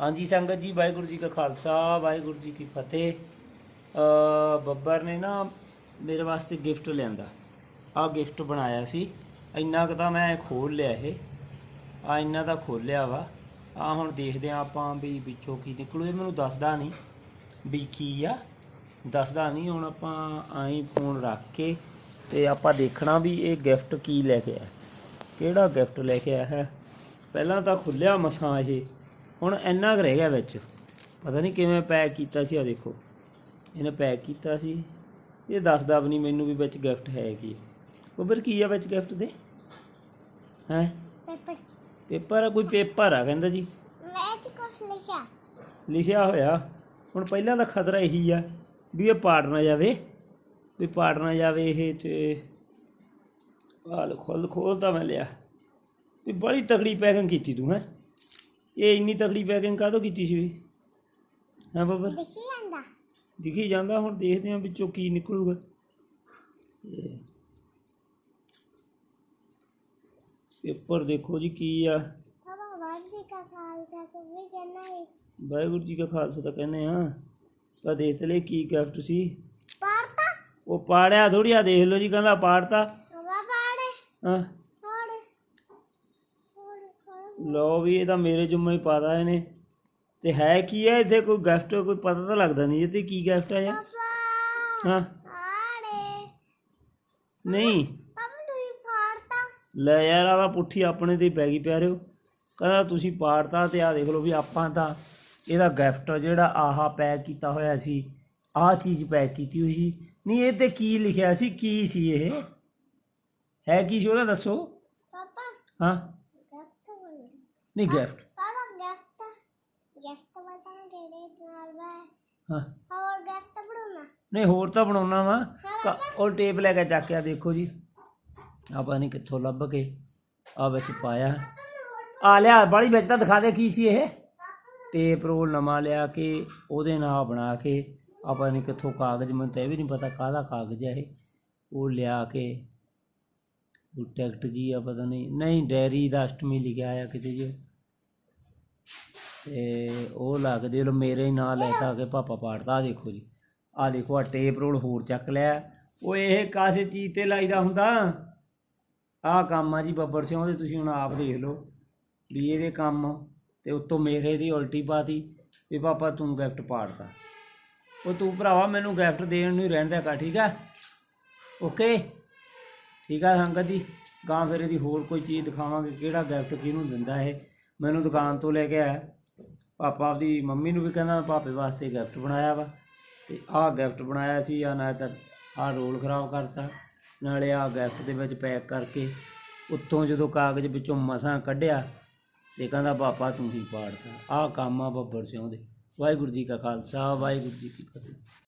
ਹਾਂਜੀ, ਸੰਗਤ ਜੀ, ਵਾਹਿਗੁਰੂ ਜੀ ਕਾ ਖਾਲਸਾ, ਵਾਹਿਗੁਰੂ ਜੀ ਕੀ ਫਤਿਹ। ਬੱਬਰ ਨੇ ਨਾ ਮੇਰੇ ਵਾਸਤੇ ਗਿਫਟ ਲਿਆਂਦਾ। ਆ ਗਿਫਟ ਬਣਾਇਆ ਸੀ। ਇੰਨਾ ਕੁ ਤਾਂ ਮੈਂ ਖੋਲ ਲਿਆ ਇਹ। ਆ ਇੰਨਾ ਤਾਂ ਖੋਲਿਆ ਵਾ। ਆ ਹੁਣ ਦੇਖਦੇ ਆ ਆਪਾਂ ਵੀ ਵਿੱਚੋਂ ਕੀ ਨਿਕਲੂ। ਇਹ ਮੈਨੂੰ ਦੱਸਦਾ ਨਹੀਂ ਵੀ ਕੀ ਆ। ਦੱਸਦਾ ਨਹੀਂ, ਹੁਣ ਆਪਾਂ ਆਈ ਫੋਨ ਰੱਖ ਕੇ ਤੇ ਆਪਾਂ ਦੇਖਣਾ ਵੀ ਇਹ ਗਿਫਟ ਕੀ ਲੈ ਕੇ ਆਇਆ। ਕਿਹੜਾ ਗਿਫਟ ਲੈ ਕੇ ਆਇਆ ਹੈ? ਪਹਿਲਾਂ ਤਾਂ ਖੁੱਲਿਆ ਮਸਾਂ ਇਹ। ਹੁਣ ਇੰਨਾ ਕੁ ਰਹਿ ਗਿਆ ਵਿੱਚ। ਪਤਾ ਨਹੀਂ ਕਿਵੇਂ ਪੈਕ ਕੀਤਾ ਸੀ ਆ ਦੇਖੋ। ਇਹਨੇ ਪੈਕ ਕੀਤਾ ਸੀ। ਇਹ ਦੱਸਦਾ ਵੀ ਨਹੀਂ ਮੈਨੂੰ ਵੀ ਵਿੱਚ ਗਿਫਟ ਹੈ ਕੀ। ਉਬਰ ਕੀ ਆ ਵਿੱਚ ਗਿਫਟ ਦੇ ਹੈ? ਪੇਪਰ ਪੇਪਰ ਆ ਕੋਈ ਪੇਪਰ ਆ ਕਹਿੰਦਾ ਜੀ। ਮੈਂ ਤੇ ਕੁਝ ਲਿਖਿਆ। ਲਿਖਿਆ ਹੋਇਆ। ਹੁਣ ਪਹਿਲਾਂ ਦਾ ਖਤਰਾ ਇਹੀ ਆ ਵੀ ਇਹ ਪਾੜ ਨਾ ਜਾਵੇ। ਵੀ ਪਾੜ ਨਾ ਜਾਵੇ ਇਹ ਤੇ ਹਾਲ ਖੋਲ ਖੋਲ ਤਾਂ ਮੈਂ ਲਿਆ। ਵੀ ਬੜੀ ਤਕੜੀ ਪੈਕਿੰਗ ਕੀਤੀ ਤੂੰ ਹੈ? ਇਹ ਇੰਨੀ ਤਕੜੀ ਪੈਕਿੰਗ ਕਾਹਤੋਂ ਕੀਤੀ ਸੀ ਵੀ? ਹਾਂ ਬੱਬਰ ਲਿਖੀ ਜਾਂਦਾ। ਦਿਖੀ ਜਾਂਦਾ ਹੁਣ ਦੇਖਦੇ ਹਾਂ ਵਿੱਚੋਂ ਕੀ ਨਿਕਲੂਗਾ। ਪੇਪਰ ਦੇਖੋ ਜੀ ਕੀ ਆ। ਬਾਬਾ ਵਾਜੀ ਕਾ ਖਾਲਸਾ ਕੋ ਵੀ ਕਹਿਣਾ ਹੈ ਵਾਹਿਗੁਰੂ ਜੀ ਕਾ ਖਾਲਸਾ ਤਾਂ ਕਹਿੰਦੇ ਆ ਤਾਂ ਦੇਖ ਲੈ ਕੀ ਗਿਫਟ ਸੀ। ਪੜਤਾ। ਉਹ ਪਾੜਿਆ ਥੋੜੀ ਆ ਦੇਖ ਲਓ ਜੀ ਕਹਿੰਦਾ ਪਾੜਤਾ। ਬਾਬਾ ਪਾੜੇ। ਹਾਂ। ਲਓ ਵੀ ਇਹ ਤਾਂ ਮੇਰੇ ਜੁੰਮੇ ਹੀ ਪਾਦਾ ਇਹਨੇ। ਤੇ ਹੈ ਕੀ ਹੈ ਇੱਥੇ? ਕੋਈ ਗਿਫਟ ਕੋਈ ਪਤਾ ਤਾਂ ਲੱਗਦਾ ਨਹੀਂ। ਇਹ ਤੇ ਕੀ ਗਿਫਟ ਹੈ ਯਾਰ ਹਾਂ। ਨਹੀਂ। ਫਾੜਤਾ। ਲੈ ਯਾਰ ਆਹ ਪੁੱਠੀ ਆਪਣੇ ਤੇ ਹੀ ਪੈ ਗਈ ਪਿਆਰਿਓ। ਕਹਿੰਦਾ ਤੁਸੀਂ ਪਾੜਤਾ ਤੇ ਆ ਦੇਖ ਲਓ ਵੀ ਆਪਾਂ ਤਾਂ ਇਹਦਾ ਗਿਫਟ ਜਿਹੜਾ ਆਹਾ ਪੈਕ ਕੀਤਾ ਹੋਇਆ ਸੀ। ਆਹ ਚੀਜ਼ ਪੈਕ ਕੀਤੀ ਹੋਈ ਸੀ। ਨਹੀਂ ਇਹ ਤੇ ਕੀ ਲਿਖਿਆ ਸੀ? ਕੀ ਸੀ ਇਹ? ਹੈ ਕੀ ਸੀ ਉਹਦਾ? ਦੱਸੋ। ਬਾਬਾ ਹਾਂ। ਨਹੀਂ ਗਿਫਟ? ਬਾਬਾ ਗਿਫਟ ਗਿਫਟ ਬਤਾ ਕਿਹੜੇ ਨਾਲ ਵਾ ਹਾਂ। ਹੋਰ ਗਿਫਟ ਬਣਾਉਣਾ? ਨਹੀਂ ਹੋਰ ਤਾਂ ਬਣਾਉਣਾ ਵਾ। ਉਹ ਟੇਪ ਲੈ ਕੇ ਚੱਕ ਕੇ ਆ ਦੇਖੋ ਜੀ। ਆਪਾਂ ਨਹੀਂ ਕਿੱਥੋਂ ਲੱਭ ਕੇ ਆ ਵਿੱਚ ਪਾਇਆ। ਆ ਲਿਆ ਬੜੀ ਵਿੱਚ ਤਾਂ ਦਿਖਾ ਦੇ ਕੀ ਸੀ ਇਹ। ਟੇਪ ਰੋਲ ਨਵਾਂ ਲਿਆ ਕੇ ਉਹਦੇ ਨਾਲ ਬਣਾ ਕੇ ਆਪਾਂ ਨਹੀਂ ਕਿੱਥੋਂ ਕਾਗਜ਼ ਮੈਨੂੰ ਤਾਂ ਇਹ ਵੀ ਨਹੀਂ ਪਤਾ ਕਾਹਦਾ ਕਾਗਜ਼ ਹੈ ਇਹ। ਉਹ ਲਿਆ ਕੇ ਉਹ ਟਿਕਟ ਜੀ ਆ, ਪਤਾ ਨਹੀਂ। ਨਹੀਂ, ਡੈਰੀ ਦਾ ਅਸ਼ਟਮੀ ਲਿਖਿਆ ਆ ਕਿਤੇ ਜੀ। ਤੇ ਉਹ ਲੱਗ ਦੇ ਲੋ ਮੇਰੇ ਹੀ ਨਾਂ ਲੈ ਤਾ ਕੇ ਪਾਪਾ ਪਾੜਦਾ ਆਹ ਦੇਖੋ ਜੀ। ਆ ਦੇਖੋ ਆ ਟੇਪ ਰੋਲ ਹੋਰ ਚੱਕ ਲਿਆ। ਉਹ ਇਹ ਕਾਸੇ ਚੀਜ਼ ਤੇ ਲਾਈਦਾ ਹੁੰਦਾ? ਆਹ ਕੰਮ ਆ ਜੀ ਬੱਬਰ ਸਿੰਘ ਦੇ, ਤੁਸੀਂ ਹੁਣ ਆਪ ਦੇਖ ਲਓ ਵੀ ਇਹਦੇ ਕੰਮ ਤੇ ਉੱਤੋਂ ਮੇਰੇ ਦੀ ਉਲਟੀ ਪਾਤੀ ਵੀ ਪਾਪਾ ਤੂੰ ਗਿਫਟ ਪਾੜਦਾ ਉਹ ਤੂੰ ਭਰਾਵਾ, ਮੈਨੂੰ ਗਿਫਟ ਦੇਣ ਨੂੰ ਹੀ ਰਹਿੰਦਾ ਕਾ ਠੀਕ ਆ? ਓਕੇ ਠੀਕ ਆ ਸੰਗਤ ਜੀ? ਗਾਂ ਫਿਰ ਇਹਦੀ ਹੋਰ ਕੋਈ ਚੀਜ਼ ਦਿਖਾਵਾਂਗੇ, ਕਿਹੜਾ ਗਿਫਟ ਕਿਹਨੂੰ ਦਿੰਦਾ ਇਹ? ਮੈਨੂੰ ਦੁਕਾਨ ਤੋਂ ਲੈ ਕੇ ਆਇਆ। ਪਾਪਾ ਆਪਦੀ ਮੰਮੀ ਨੂੰ ਵੀ ਕਹਿੰਦਾ ਪਾਪੇ ਵਾਸਤੇ ਗਿਫਟ ਬਣਾਇਆ ਵਾ। ਤੇ ਆਹ ਗਿਫਟ ਬਣਾਇਆ ਸੀ ਆ ਨਾ ਤਾਂ ਆਹ ਰੋਲ ਖਰਾਬ ਕਰਤਾ। ਨਾਲੇ ਆਹ ਗਿਫਟ ਦੇ ਵਿੱਚ ਪੈਕ ਕਰਕੇ ਉੱਤੋਂ ਜਦੋਂ ਕਾਗਜ਼ ਵਿੱਚੋਂ ਮਸਾਂ ਕੱਢਿਆ ਤੇ ਕਹਿੰਦਾ, ਪਾਪਾ, ਤੂੰ ਹੀ ਪਾੜਤਾ। ਆਹ ਕੰਮ ਆ ਬੱਬਰ ਸਿਉਂ ਦੇ। ਵਾਹਿਗੁਰੂ ਜੀ ਕਾ ਖਾਲਸਾ, ਵਾਹਿਗੁਰੂ ਜੀ ਕੀ ਫਤਿਹ।